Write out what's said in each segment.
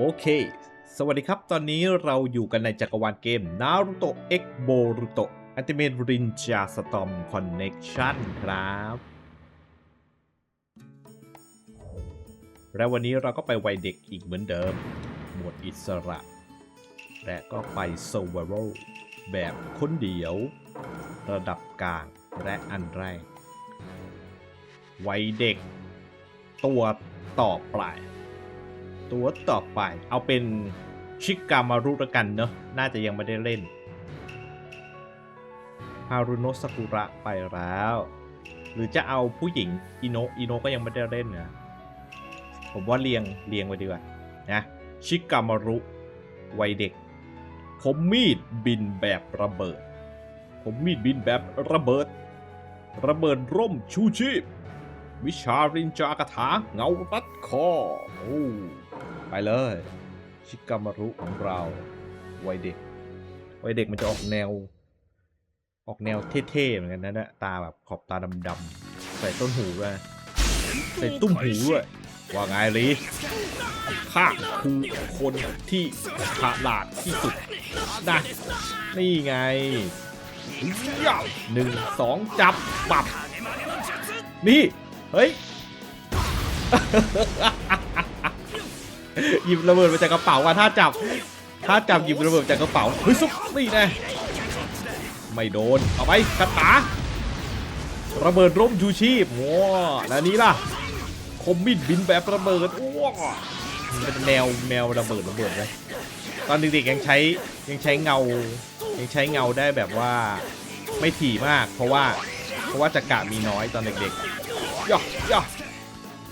โอเค สวัสดีครับ ตอนนี้เราอยู่กันในจักรวาลเกม Naruto X Boruto Ultimate Ninja Storm Connection ครับ และวันนี้เราก็ไปวัยเด็กอีกเหมือนเดิม หมวดอิสระ และก็ไป Survival แบบคนเดียว ระดับกลางและอันแรกวัยเด็กตัวต่อไป ตัวต่อไป เอาเป็นชิกามารุละกันเนอะน่าจะยังไม่ได้เล่นฮารุโนะซากุระไปแล้ว หรือจะเอาผู้หญิงอิโนะอิโนะก็ยังไม่ได้เล่นนะผมว่าเรียงเรียงไว้ดีกว่านะชิกามารุวัยเด็ก ผมมีดบินแบบระเบิด ผมมีดบินแบบระเบิด ระเบิดร่มชูชีพ วิชารินจากถาเงารัดคอโอ้ ไปเลย ชิกามารุของเราวัยเด็กวัยเด็กมันจะออกแนว ออกแนวเท่ๆเหมือนกันนะเนี่ยตาแบบขอบตาดำๆใส่ต้นหูด้วยนะใส่ตุ้มหูด้วยว่าไงลีข้าคือคนที่ฉลาดที่สุดนะนี่ไงหนึ่งสองจับปับนี่ เฮ้ย หยิบระเบิดมาจากกระเป๋าว่ะถ้าจับ ถ้าจับหยิบระเบิดจากกระเป๋าเฮ้ยซุปนี่แน่ไม่โดน เอาไปคาถาระเบิดร่มชูชีพว้าแล้วนี้ล่ะ คมมิดบินแบบระเบิดว้าเป็นแนวแนวระเบิดระเบิดเลยตอนเด็กๆยังใช้ยังใช้เงา ยังใช้เงาได้แบบว่าไม่ถี่มาก เพราะว่าเพราะว่าจักระมีน้อยตอนเด็กๆย่อย่อ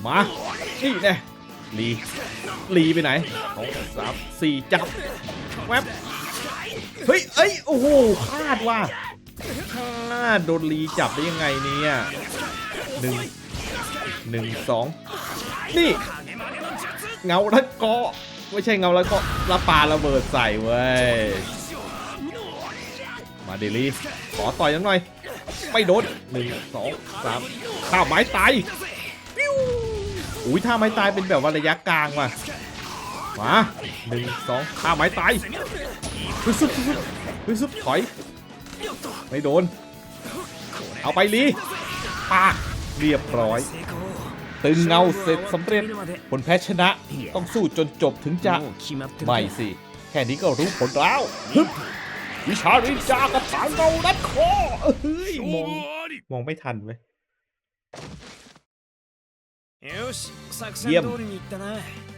มานี่แน่ ลีลีไปไหนสองสามสี่จับแวบเฮ้ยเอ้ยโอ้โหพลาดว่ะพลาดโดนลีจับได้ยังไงเนี่ยหนึ่งหนึ่งสองนี่ เงาแล้วก็ไม่ใช่เงาแล้วก็ละปาระเบิดใส่เว้ยมาเดลีขอต่อยยังหน่อย ไม่โดนหนึ่งสองสามข้าวไม้ตาย อุ้ยท่าไม้ตายเป็นแบบว่าระยะกลางว่ะมาหนึ่งสองท่าไม้ตายฮึซุบฮึบฮึซุบถอย ไม่โดน เอาไปลีปาเรียบร้อย ตึงเงาเสร็จสำเร็จ ผลแพ้ชนะต้องสู้จนจบถึงจะ ไม่สิ แค่นี้ก็รู้ผลแล้ววิชาริจากระสางเงาดัดคอเฮ้ยมองมองไม่ทันไว้ เยี่ยม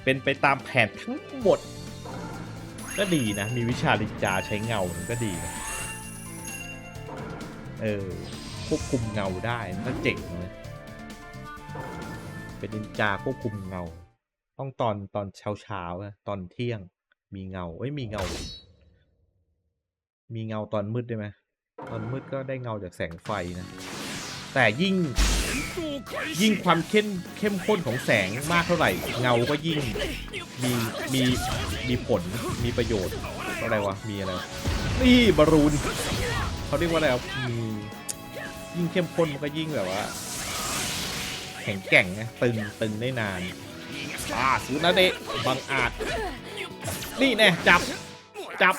เป็นไปตามแผนทั้งหมด ก็ดีนะ มีวิชาลิจาใช้เงาก็ดีนะเออควบคุมเงาได้น่าเจ๋งเลยเป็นลิจาควบคุมเงา ต้องตอนตอนเช้าเช้าตอนเที่ยง มีเงาเอ้ยมีเงา มีเงาตอนมืดได้ไหมตอนมืดก็ได้เงาจากแสงไฟนะ แต่ยิ่งยิ่งความเข้มเข้มข้นของแสงมากเท่าไหร่ เงาก็ยิ่งมีมีมีผลมีประโยชน์อะไรวะมีอะไรนี่บอลลูนเขาเรียกว่าอะไรวะมียิ่งเข้มข้นมันก็ยิ่งแบบว่าแข็งแกร่งไงตึงตึงได้นานอ่าซื้อนะเดะบังอาจ นี่แน่จับจับ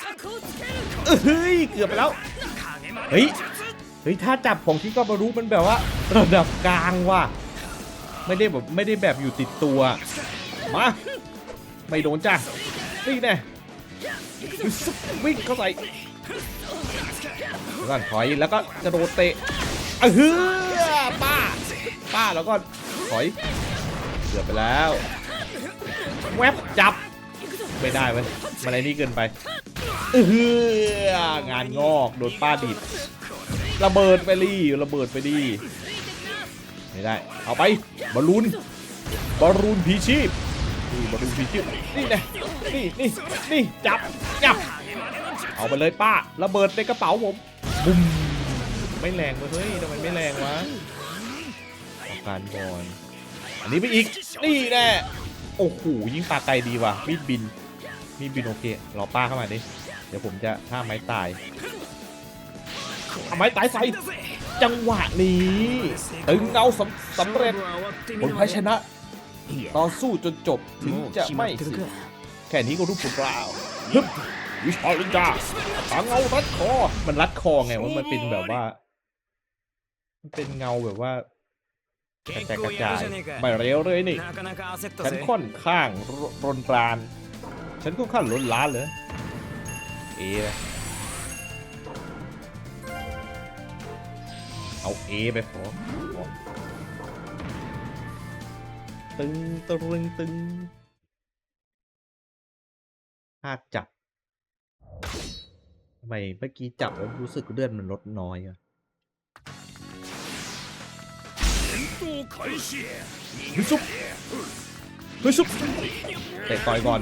เอ้ยเฮ้ยเกือบไปแล้วเฮ้ย เฮ้ยถ้าจับของที่ก็บรรลุมันแบบว่า ระดับกลางว่ะไม่ได้แบบไม่ได้แบบอยู่ติดตัวมาไม่โดนจ้ะนี่แน่วิ่งเข้าใส่แล้วก็ถอยแล้วก็กระโดดเตะเออฮือป้า ป้าแล้วก็ถอยเกือบไปแล้วแวบจับไม่ได้เว้ยมันอะไรนี่เกินไปเอองานงอกโดนป้าดิด ระเบิดไปดิระเบิดไปดิไม่ได้ เอาไปบอลลูนบอลลูนผีชีพนี่บอลลูนผีชีพนี่แน่นี่นี่นี่จับจับเอาไปเลยป้าระเบิดในกระเป๋าผมบุ้มไม่แรงเว้ยเฮ้ยทำไมไม่แรงวะการบอลอันนี้ไปอีกนี่แน่โอ้โหยิงปลาไกลดีว่ะมีดบินมีดบินโอเครอป้าเข้ามาดิเดี๋ยวผมจะท่าไม้ตาย ทำไมตายใส่จังหวะนี้ตึงเงาสำสำเร็จผลแพ้ชนะ ต่อสู้จนจบถึงจะไม่สียแค่นี้ก็รู้ผลปล่าวฮึบวิชาลินจาหางเงารัดคอ มันรัดคอไงว่ามันเป็นแบบว่าเป็นเงาแบบว่ากระจายกระจายไม่เร็วเลยนี่ ฉันค่อนข้างรนราน ฉันค่อนข้างล้นล้านเลยเอ๋ เอาเอไปขอขอตึงตรึงตึงถ้าจับทำไมเมื่อกี้จับแล้วรู้สึกเลือดมันลดน้อยอะเฮ้ยซุปเฮ้ยซุปเตะต่อยก่อน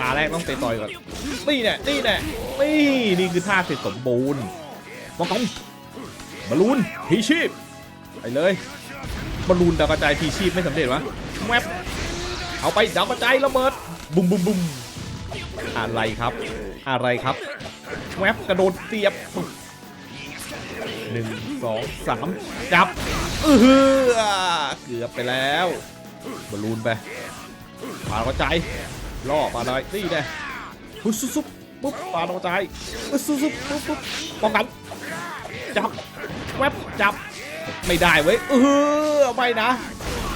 มาแรกต้องเตะต่อยก่อนนี่แน่นี่แน่นี่นี่คือท่าเสร็จสมบูรณ์มองกอง บอลลูนพีชีพไปเลยบอลลูนดาวกระจายพีชีพไม่สำเร็จวะแวบเอาไปดาวกระจายระเบิดบุ้มบุ้มบุ้มอะไรครับ อะไรครับแวบกระโดดเสียบหนึ่งสองสามจับเออเกือบไปแล้วบอลลูนไปปาดกระจายล่อปาดอะไรนี่แน่ปุ๊บซุบซุบปุ๊บปาดกระจายปุ๊บซุบซุบปุ๊บปุ๊บป้องกันจับ แวบจับ ไม่ได้เว้ยเออไม่นะ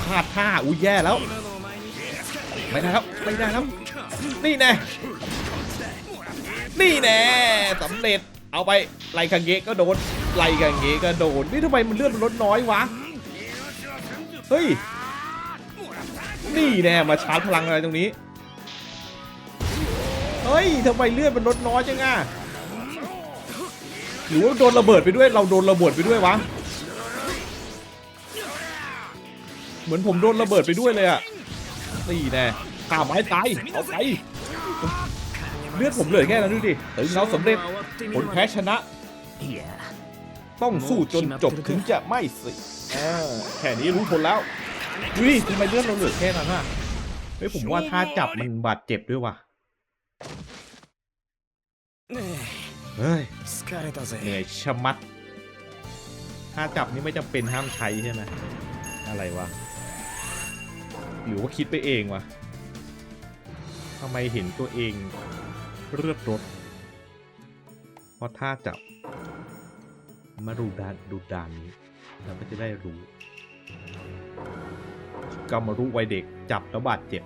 พลาดท่าอุ้ยแย่แล้ว ไม่ได้แล้วไม่ได้แล้วนี่แน่นี่แน่สำเร็จเอาไปไล่คังเกะก็โดนไล่คังเกะก็โดนนี่ทำไมมันเลือดมันลดน้อยวะเฮ้ยนี่แน่มาชาร์จพลังอะไรตรงนี้เฮ้ยทำไมเลือดมันลดน้อยจังอะ หรือว่าโดนระเบิดไปด้วยเราโดนระเบิดไปด้วยวะ เหมือนผมโดนระเบิดไปด้วยเลยอะนี่แน่ข่าไม้ตายเอาไปเลือดผมเหลือแค่นั้นดูดิถึงเราสำเร็จผลแพ้ชนะ ต้องสู้จนจบถึงจะไม่สิแค่นี้รู้ผลแล้วดูดิทำไมเลือดเราเหลือแค่นั้นอะเฮ้ยผมว่าถ้าจับมันบาดเจ็บด้วยว่ะ เฮ้ยเหนื่อยชะมัด ถ้าจับนี่ไม่จำเป็นห้ามใช้ใช่ไหมอะไรวะ หรือว่าคิดไปเองวะทำไมเห็นตัวเองเลือดรถเพราะถ้าจับมารูดานดูดานนี้เราก็จะได้รู้กำมารู้ไวเด็กจับแล้วบาดเจ็บ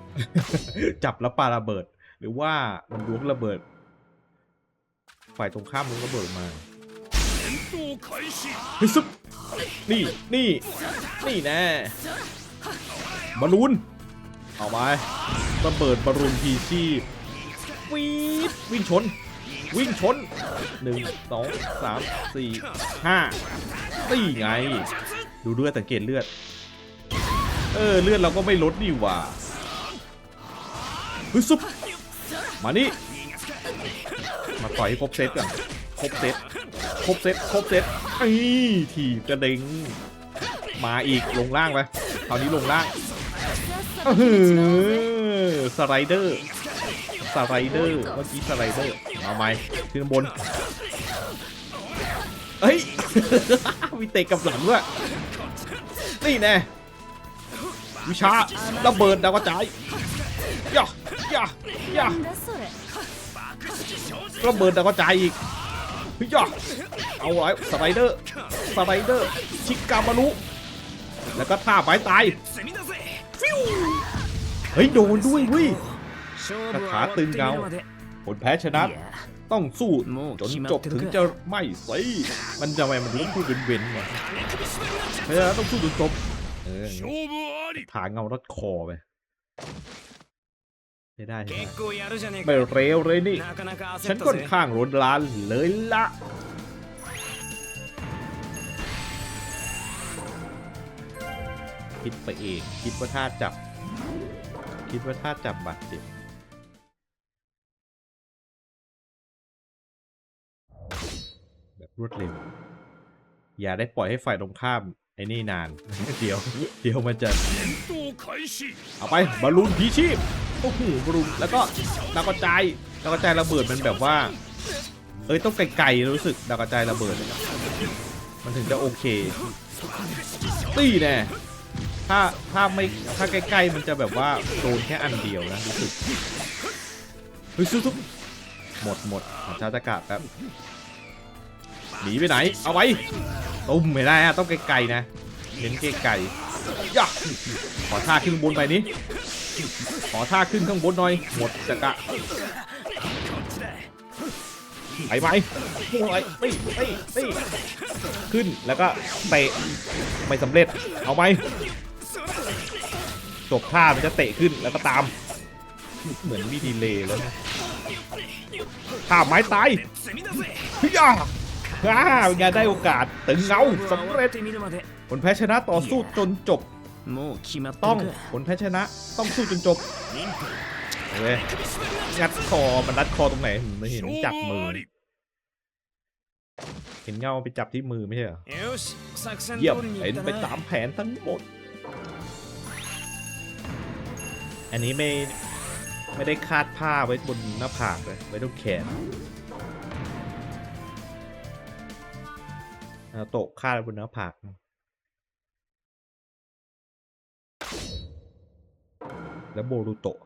จับแล้วปาระเบิด หรือว่ามันล้วงระเบิด ฝ่ายตรงข้ามล้วงระเบิดมาเฮ้ยซึบนี่นี่นี่แน่บอลลูนเอาไประเบิดบอลลูนพีชีพวีดวิ่งชน วิ่งชนหนึ่งสองสามสี่ห้านี่ไง ดูเลือดสังเกตเลือด เออ เลือดเราก็ไม่ลดนี่หว่าเฮ้ยซุปมานี่ มาต่อยให้ครบเซตก่อนครบเซตครบเซตครบเซตไอ้ถีบกระเด้งมาอีกลงล่างไปคราวนี้ลงล่างอื้ออสไลเดอร์สไลเดอร์เมื่อกี้สไลเดอร์มาใหม่ขึ้นบนเฮ้ยมีเตะกับหลังด้วยนี่แน่วิชาระเบิดดาวกระจายย่าย่าย่า ระเบิดแต่ก็ใจอีกพี่ยอกเอาไว้สไลเดอร์สไลเดอร์ชิกามารุแล้วก็ท่าไม้ตายเฮ้ยโดนด้วยวิยคาถาตึงเงาผลแพ้ชนะต้องสู้จนจบถึงจะไม่สิมันจะไมมันลุ้นพูดเว้นๆมาเพราะฉะนั้นต้องสู้จนจบเออผ่าเงารัดคอไป ไม่ได้ไม่เร็วเลยนี่ ฉันค่อนข้างรุนลานเลยละคิดไปเองคิดว่าท่าจับ คิดว่าท่าจับบาดเจ็บแบบรวดเร็ว อย่าได้ปล่อยให้ฝ่ายตรงข้าม ไอ้นี่นาน เดี๋ยว เดี๋ยวมันจะ เอาไปบอลลูนพีชีพ โอ้โหบอลลูนแล้วก็ดาวกระจายดาวกระจายระเบิดมันแบบว่า เอ้ยต้องไกลๆรู้สึกดาวกระจายระเบิด มันถึงจะโอเคตีแน่ถ้าถ้าไม่ถ้าใกล้ๆมันจะแบบว่าโดนแค่อันเดียวนะรู้สึกเฮ้ยซุบหมดหมดหาชาตะกะแป๊บหนีไปไหน เอาไว้ตุ้มไม่ได้อะต้องไกลๆนะเน้นไกลๆย่าขอท่าขึ้นบนไปนี้ ขอท่าขึ้นข้างบนหน่อย หมดจักะไปไปมพุ่งเยตีตีตีขึ้นแล้วก็เตะไม่สำเร็จ เอาไปจบท่ามันจะเตะขึ้นแล้วก็ตาม เหมือนมีดีเลย์แล้วข่าไม้ตายพี่ยาฮ่าเป็นไงได้โอกาส ตึงเงาสำเร็จคนแพ้ชนะต่อสู้จนจบ ต้องผลแพ้ชนะต้องสู้จนจบเลยงัดคอมันรัดคอตรงไหนไม่เห็นจับมือ เห็นเงาไปจับที่มือไม่ใช่เหรอ เยี่ยมเห็นไปตามแผนทั้งหมด อันนี้ไม่ไม่ได้คาดผ้าไว้บนหน้าผากเลยไว้ตรงแขนโตะคาดบนหน้าผาก แล้วโบรูโตะ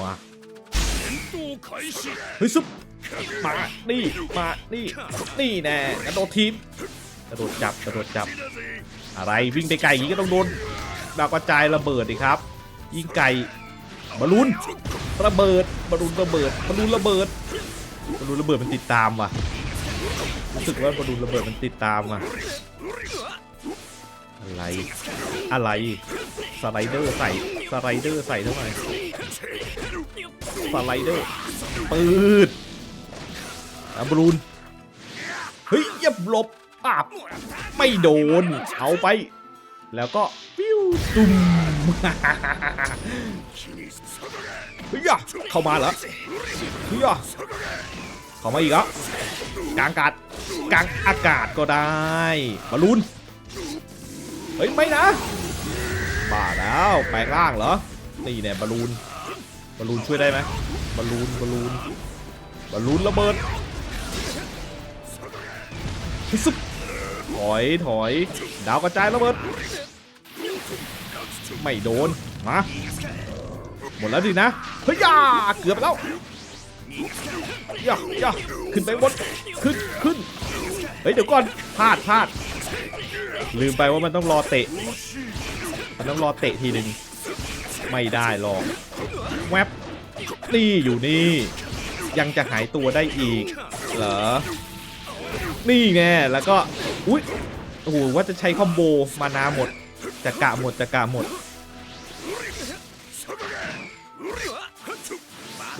มาเฮ้ยซุปมา นี่ มา นี่ นี่แน่กระโดดทีมกระโดดจับกระโดดจับ อะไรวิ่งไปไกลอย่างนี้ก็ต้องโดนดาวกระจายระเบิดดิครับ ยิงไก่บอลลูนระเบิดบอลลูนระเบิดบอลลูนระเบิดบอลลูนระเบิดมันติดตามว่ะรู้สึกว่าบอลลูนระเบิดมันติดตามว่ะ อะไร อะไร สไลเดอร์ใส่ สไลเดอร์ใส่เท่าไหร่สไลเดอร์ ปืดอะบอลลูน เฮ้ยยับหลบปาบไม่โดน เอาไป แล้วก็ปิ้วตุ้มเฮ้ยเข้ามาเหรอเฮ้ยเข้ามาอีกแล้วกลางอากาศกลางอากาศก็ได้บอลลูน เฮ้ย ไม่นะ บ้าแล้ว แปลงร่างเหรอนี่เนี่ยบอลลูน บอลลูนช่วยได้ไหมบอลลูน บอลลูน บอลลูนระเบิดฮึซึบถอย ถอย ดาวกระจายระเบิด ไม่โดน มา หมดแล้วดินะ เฮ้ยย่าเกือบแล้วย่าย่าขึ้นไปบน ขึ้น ขึ้น เฮ้ย เดี๋ยวก่อน พลาดพลาด ลืมไปว่ามันต้องรอเตะ มันต้องรอเตะทีหนึ่งไม่ได้หรอกแวบนี่อยู่นี่ ยังจะหายตัวได้อีก เหรอ นี่ไงแล้วก็ อุ้ยโอ้โหว่าจะใช้คอมโบมานาหมด จะกะหมดจะกะหมด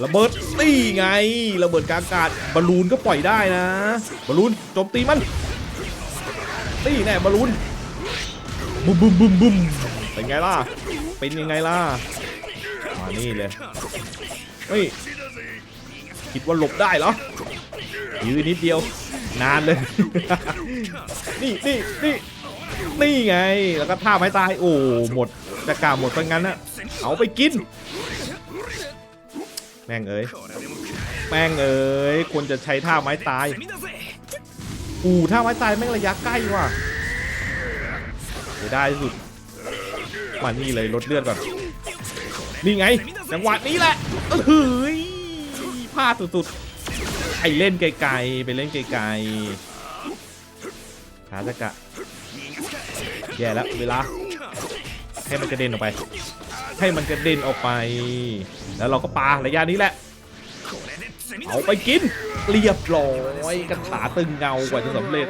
ระเบิดนี่ไงระเบิดกลางอากาศบอลลูนก็ปล่อยได้นะบอลลูนโจมตีมัน ตี้แน่บอลลูนบุมบุมบุมบุมเป็นไงล่ะ เป็นยังไงล่ะ มานี่เลยเฮ้ย คิดว่าหลบได้เหรอยืนนิดเดียว นานเลย นี่นี่นี่นี่ไง แล้วก็ท่าไม้ตาย โอ้ หมดจะกล่าวหมดซะงั้นนะเอาไปกิน แม่งเอ้ย แม่งเอ้ย ควรจะใช้ท่าไม้ตาย อู้ถ้าไม้ตายแม่งระยะใกล้ว่ะไม่ได้สุดมานี่เลยลดเลือดก่อน นี่ไง จังหวะนี้แหละเฮ้ยพลาดสุดๆ ไอเล่นไกลๆ ไปเล่นไกลๆขาจะกะ แย่แล้วเวลา ให้มันกระเด็นออกไป ให้มันกระเด็นออกไป แล้วเราก็ปาระยะนี้แหละ เอาไปกินเรียบร้อยกระถาตึงเงากว่าจะสำเร็จ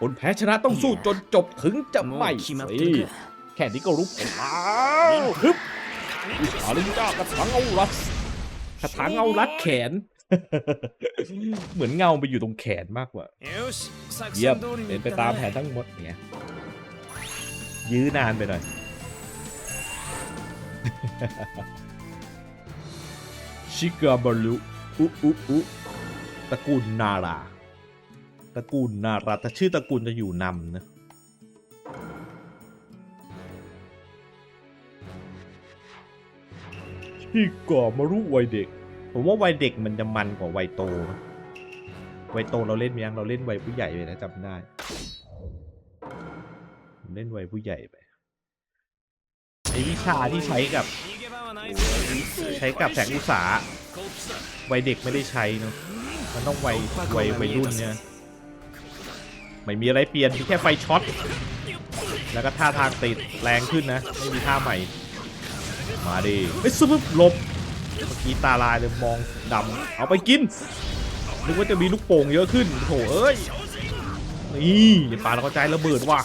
ผลแพ้ชนะต้องสู้จนจบถึงจะไม่สิแค่นี้ก็รู้แล้วฮึบวิชาลิงจ้ากระถางเอารัดกระถางเอารัดแขน เหมือนเงาไปอยู่ตรงแขนมากกว่าเยี่ยมเป็นไปตามแผนทั้งหมดเนี่ยยื้อนานไปหน่อยชิกาบารุ อุอุอุตระกูลนาราตระกูลนาราแต่ชื่อตระกูลจะอยู่นำนะที่ก่อมารู้วัยเด็ก ผมว่าวัยเด็กมันจะมันกว่าวัยโตวัยโตเราเล่นยังเราเล่นวัยผู้ใหญ่ไปนะจำได้เล่นวัยผู้ใหญ่ไปไอวิชาที่ใช้กับ ใช้กับแสงอุตสา วัยเด็กไม่ได้ใช้เนาะมันต้องวัยวัยวัยรุ่นเนี่ยไม่มีอะไรเปลี่ยนมีแค่ไฟช็อตแล้วก็ท่าทางติดแรงขึ้นนะ ไม่มีท่าใหม่ มาดิเฮ้ซุบหลบเมื่อกี้ตาลายเลยมองดำเอาไปกินนึกว่าจะมีลูกโป่งเยอะขึ้นโถเอ้ยนี่ป่าตะกระจายระเบิดว่ะ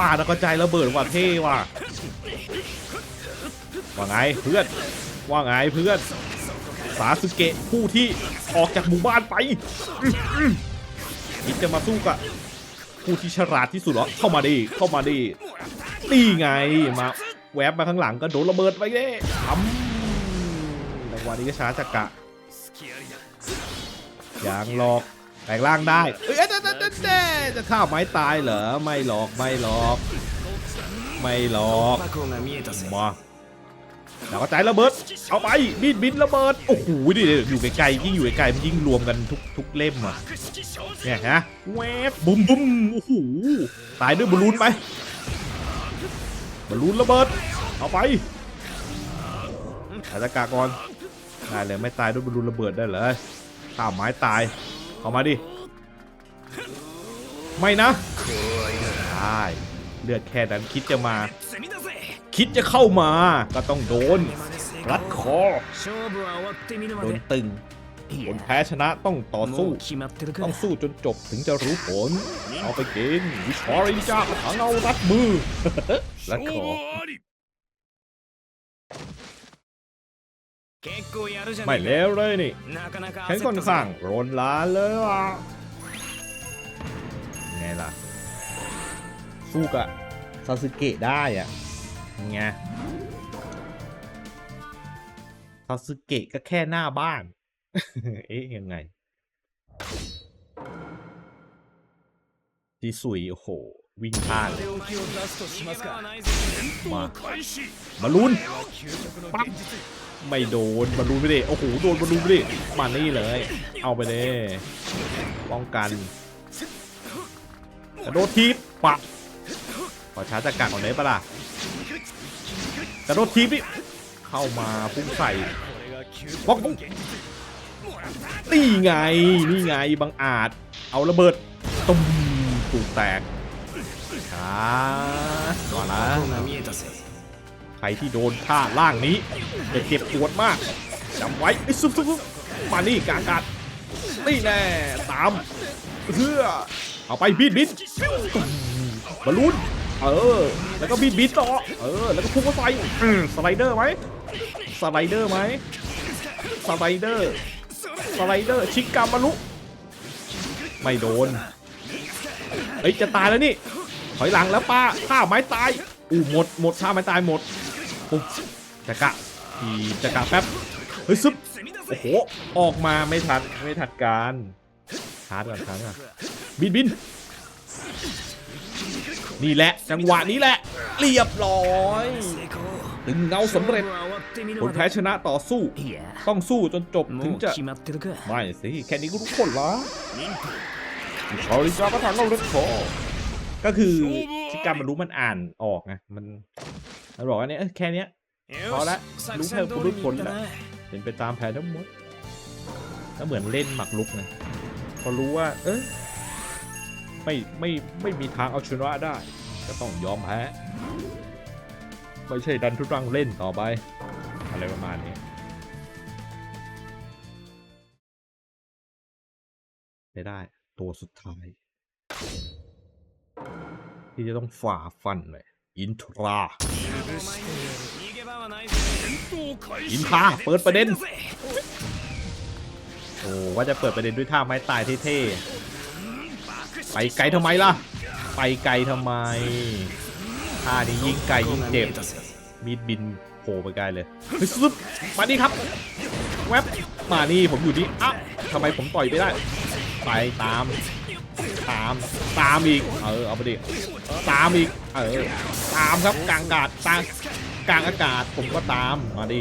ป่าตะกระจายระเบิดว่ะเท่ว่ะว่าไงเพื่อนว่าไงเพื่อน ซาสึเกะผู้ที่ออกจากหมู่บ้านไปนี่จะมาสู้กับผู้ที่ฉลาดที่สุดเหรอ เข้ามาดิ เข้ามาดิ นี่ไง มาแวบมาข้างหลังก็โดนระเบิดไปเลยทำจังหวะนี้ก็ช้าจักกะอย่างหลอกแตกล่างได้ เอ้ยเดจะข้าไม้ตายเหรอ ไม่หลอก ไม่หลอก ไม่หลอก มา แล้วก็จ่ายระเบิด เอาไปมิดบินระเบิด โอ้โหดิอยู่ไกลๆยิ่งอยู่ไกลๆมันยิ่งรวมกันทุกทุกเล่มอะเนี่ยฮะแวบบุ้มบุ้มโอ้โหตายด้วยบอลลูนไหมบอลลูนระเบิด เอาไปอาตากากรได้เลยไม่ตายด้วยบอลลูนระเบิดได้เลยข้าไม้ตายเอามาดิไม่นะได้เลือดแค่นั้นคิดจะมา คิดจะเข้ามาก็ต้องโดน รัดคอ โดนตึงผนแพ้ชนะต้องต่อสู้ ต้องสู้จนจบถึงจะรู้ผล เอาไปเกินวิชอริจ้าถังเอารัดมือ รัดคอ ไม่เลวเลยนี่ฉันก่อนสั่งรนล้าเลยว่ะไงล่ะ สู้กับซาสึเกะได้อะ ไงซาสึเกะก็แค่หน้าบ้าน เอ๊ะ ยังไงจีสุยโอ้โห วิ่งพลาดเลมาบอลุนปั๊บไม่โดนบาลุนไปเลยโอ้โห โดนบาลุนไปเลยมานี่เลย เอาไปเลยป้องกันกระโดดทีปักขอช้าจากกากก่อนเลยปะล่ะ แต่โดดทีบี่เข้ามาพุ่งใส่บล็อกนี่ไงนี่ไงบางอาจ เอาระเบิดตุ้มถูกแตกครับก่อนนะใครที่โดนท่าล่างนี้จะเจ็บปวดมากจำไว้ไอ้ซุบซุบมานี่กากัดนี่แน่ตามเพื่อเอาไปบินบินบอลลูน เออ แล้วก็บิดบิต่อ เออ แล้วก็พุ่งเข้าไปอืสไลเดอร์ไหมสไลเดอร์ไหมสไลเดอร์ สไลเดอร์ ชิกกามาลุไม่โดน เอ้ย จะตายแล้วนี่ ถอยหลังแล้วป้าข้าไม้ตาย อู้หมด หมดข้าไม้ตายหมดปุ๊บจะกะทีจะกะแป๊บ เฮ้ยซึบ โอ้โห ออกมาไม่ทัน ไม่ทันการชาร์จก่อนชาร์จก่อนบินบิน นี่แหละ จังหวะนี้แหละ เรียบร้อยถึงเงาสำเร็จผลแพ้ชนะต่อสู้ ต้องสู้จนจบถึงจะ ไม่สิ แค่นี้ก็รู้คนละเขาลิซ่าประธานเราเล็กพอก็คือชิกามันรู้มันอ่านออกไงมันมันบอกว่าเนี่ยแค่เนี้ยพอละรู้แค่รู้ผลละเป็นไปตามแผนทั้งหมดก็เหมือนเล่นหมากรุกไงพอรู้ว่า เออ ไม่ไม่ไม่มีทางเอาชนะได้ ก็ต้องยอมแพ้ไม่ใช่ดันทุรังเล่นต่อไป อะไรประมาณนี้ไม่ได้ ตัวสุดท้าย ที่จะต้องฝ่าฟันเลยอินทราอินทราเปิดประเด็นโอ้ว่าจะเปิดประเด็นด้วยท่าไม้ตายเท่ๆ ไปไกลทำไมล่ะ ไปไกลทำไมท่านี้ยิงไกลยิงเจ็บ มีดบินโผล่ไปไกลเลยเฮ้ยซึบมานี่ครับแวบมานี่ผมอยู่นี่อ้าวทำไมผมต่อยไม่ได้ ไปตาม ตาม ตามอีก เออ เอาไปดิ ตามอีก เออ ตามครับกลางอากาศตางกลางอากาศผมก็ตาม มาดิ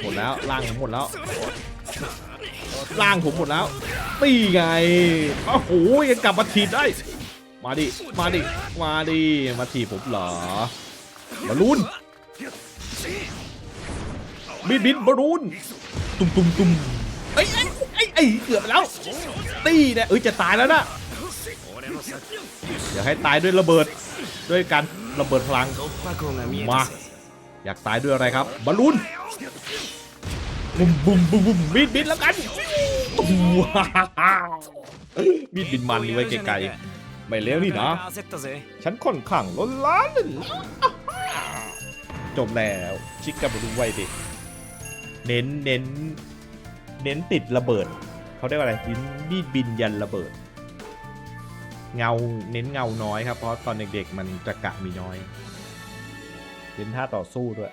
หมดแล้วล่างผมหมดแล้ว ล่างผมหมดแล้วตีไงโอ้โหยังกลับมาถีบได้ มาดิ มาดิ มาดิ มาถีบผมเหรอบอลลูนบินบินบอลลูนตุ้มตุ้มตุ้มไอ้ไอ้ไอ้เกือบแล้ว ตีเนี่ยเอ้ยจะตายแล้วนะอยากให้ตายด้วยระเบิดด้วยกันระเบิดพลังมาอยากตายด้วยอะไรครับบอลลูน บุมบุมบุมบุมบิดบินแล้วกันตัวมีดบินมันนี่ไว้ไกลๆไม่เลวนี่นะ ฉันค่อนข้างล้นล้านจบแล้วชิกกับดูไว้ดิเน้นเน้นเน้นติดระเบิด เขาเรียกว่าอะไรบินบินยันระเบิด เงาเน้นเงาน้อยครับเพราะตอนเด็กๆมันจะกะมีน้อยเน้นท่าต่อสู้ด้วย